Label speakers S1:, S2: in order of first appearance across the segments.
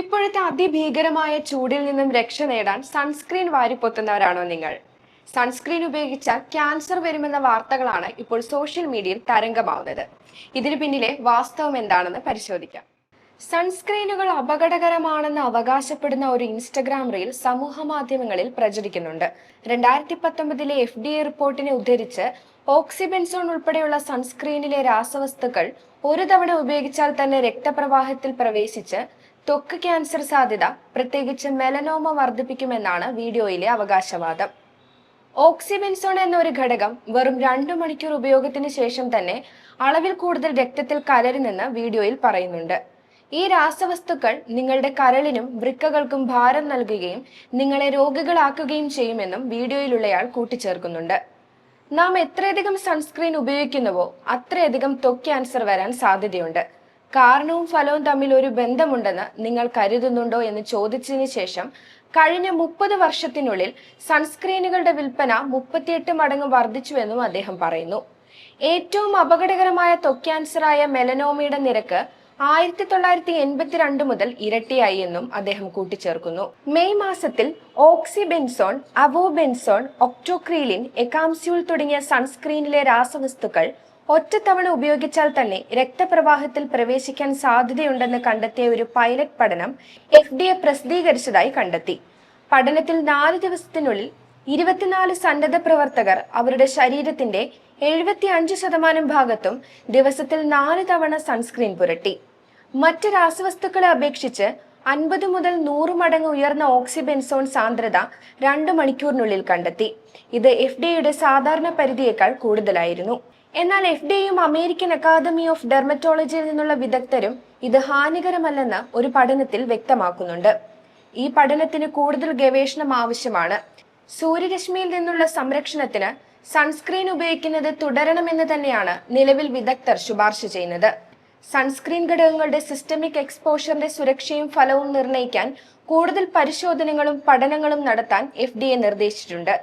S1: ഇപ്പോഴത്തെ അതിഭീകരമായ ചൂടിൽ നിന്നും രക്ഷ നേടാൻ സൺസ്ക്രീൻ വാരിപ്പൊത്തുന്നവരാണോ നിങ്ങൾ? സൺസ്ക്രീൻ ഉപയോഗിച്ചാൽ ക്യാൻസർ വരുമെന്ന വാർത്തകളാണ് ഇപ്പോൾ സോഷ്യൽ മീഡിയയിൽ തരംഗമാവുന്നത്. ഇതിനു പിന്നിലെ വാസ്തവം എന്താണെന്ന് പരിശോധിക്കാം. സൺസ്ക്രീനുകൾ അപകടകരമാണെന്ന് അവകാശപ്പെടുന്ന ഒരു ഇൻസ്റ്റഗ്രാം റീൽ സമൂഹ മാധ്യമങ്ങളിൽ പ്രചരിക്കുന്നുണ്ട്. രണ്ടായിരത്തി പത്തൊമ്പതിലെ എഫ് ഡി എ റിപ്പോർട്ടിനെ ഉദ്ധരിച്ച് ഓക്സിബെൻസോൺ ഉൾപ്പെടെയുള്ള സൺസ്ക്രീനിലെ രാസവസ്തുക്കൾ ഒരു തവണ ഉപയോഗിച്ചാൽ തന്നെ രക്തപ്രവാഹത്തിൽ പ്രവേശിച്ച് ത്വക്ക് ക്യാൻസർ സാധ്യത പ്രത്യേകിച്ച് മെലനോമ വർദ്ധിപ്പിക്കുമെന്നാണ് വീഡിയോയിലെ അവകാശവാദം. ഓക്സിബെൻസോൺ എന്നൊരു ഘടകം വെറും രണ്ടു മണിക്കൂർ ഉപയോഗത്തിന് ശേഷം തന്നെ അളവിൽ കൂടുതൽ രക്തത്തിൽ കലരുമെന്ന് വീഡിയോയിൽ പറയുന്നുണ്ട്. ഈ രാസവസ്തുക്കൾ നിങ്ങളുടെ കരളിനും വൃക്കകൾക്കും ഭാരം നൽകുകയും നിങ്ങളെ രോഗികളാക്കുകയും ചെയ്യുമെന്നും വീഡിയോയിലുള്ളയാൾ കൂട്ടിച്ചേർക്കുന്നുണ്ട്. നാം എത്രയധികം സൺസ്ക്രീൻ ഉപയോഗിക്കുന്നുവോ അത്രയധികം ത്വക്ക് ക്യാൻസർ വരാൻ സാധ്യതയുണ്ട്. കാരണവും ഫലവും തമ്മിൽ ഒരു ബന്ധമുണ്ടെന്ന് നിങ്ങൾ കരുതുന്നുണ്ടോ എന്ന് ചോദിച്ചതിന് ശേഷം കഴിഞ്ഞ മുപ്പത് വർഷത്തിനുള്ളിൽ സൺസ്ക്രീനുകളുടെ വിൽപ്പന മുപ്പത്തിയെട്ട് മടങ്ങ് വർദ്ധിച്ചുവെന്നും അദ്ദേഹം പറയുന്നു. ഏറ്റവും അപകടകരമായ ത്വക്ക് ക്യാൻസറായ മെലനോമയുടെ നിരക്ക് ആയിരത്തി തൊള്ളായിരത്തി എൺപത്തിരണ്ട് മുതൽ ഇരട്ടിയായി എന്നും അദ്ദേഹം കൂട്ടിച്ചേർക്കുന്നു. മെയ് മാസത്തിൽ ഓക്സിബെൻസോൺ അവോബെൻസോൺ ഒക്ടോക്രീലിൻ എക്കാംസ്യൂൾ തുടങ്ങിയ സൺസ്ക്രീനിലെ രാസവസ്തുക്കൾ ഒറ്റത്തവണ ഉപയോഗിച്ചാൽ തന്നെ രക്തപ്രവാഹത്തിൽ പ്രവേശിക്കാൻ സാധ്യതയുണ്ടെന്ന് കണ്ടെത്തിയ ഒരു പൈലറ്റ് പഠനം എഫ് ഡി എ പ്രസിദ്ധീകരിച്ചതായി കണ്ടെത്തി. പഠനത്തിൽ നാല് ദിവസത്തിനുള്ളിൽ ഇരുപത്തിനാല് സന്നദ്ധ പ്രവർത്തകർ അവരുടെ ശരീരത്തിന്റെ എഴുപത്തി അഞ്ച് ശതമാനം ഭാഗത്തും ദിവസത്തിൽ നാല് തവണ സൺസ്ക്രീൻ പുരട്ടി. മറ്റ് രാസവസ്തുക്കളെ അപേക്ഷിച്ച് അൻപത് മുതൽ നൂറ് മടങ്ങ് ഉയർന്ന ഓക്സിബെൻസോൺ സാന്ദ്രത രണ്ട് മണിക്കൂറിനുള്ളിൽ കണ്ടെത്തി. ഇത് എഫ് ഡിയുടെ സാധാരണ പരിധിയേക്കാൾ കൂടുതലായിരുന്നു. എന്നാൽ എഫ് ഡിയും അമേരിക്കൻ അക്കാദമി ഓഫ് ഡെർമറ്റോളജിയിൽ നിന്നുള്ള വിദഗ്ധരും ഇത് ഹാനികരമല്ലെന്ന് ഒരു പഠനത്തിൽ വ്യക്തമാക്കുന്നുണ്ട്. ഈ പഠനത്തിന് കൂടുതൽ ഗവേഷണം ആവശ്യമാണ്. സൂര്യരശ്മിയിൽ നിന്നുള്ള സംരക്ഷണത്തിന് സൺസ്ക്രീൻ ഉപയോഗിക്കുന്നത് തുടരണമെന്ന് തന്നെയാണ് നിലവിൽ വിദഗ്ധർ ശുപാർശ ചെയ്യുന്നത്. സൺസ്ക്രീൻ ഘടകങ്ങളുടെ സിസ്റ്റമിക് എക്സ്പോഷറിന്റെ സുരക്ഷയും ഫലവും നിർണയിക്കാൻ കൂടുതൽ പരിശോധനകളും പഠനങ്ങളും നടത്താൻ എഫ് നിർദ്ദേശിച്ചിട്ടുണ്ട്.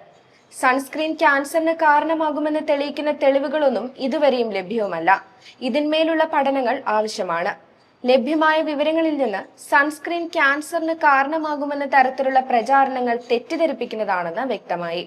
S1: സൺസ്ക്രീൻ ക്യാൻസറിന് കാരണമാകുമെന്ന് തെളിയിക്കുന്ന തെളിവുകളൊന്നും ഇതുവരെയും ലഭ്യവുമല്ല ഇതിന്മേലുള്ള പഠനങ്ങൾ ആവശ്യമാണ്. ലഭ്യമായ വിവരങ്ങളിൽ നിന്ന് സൺസ്ക്രീൻ ക്യാൻസറിന് കാരണമാകുമെന്ന തരത്തിലുള്ള പ്രചാരണങ്ങൾ തെറ്റിദ്ധരിപ്പിക്കുന്നതാണെന്ന് വ്യക്തമായി.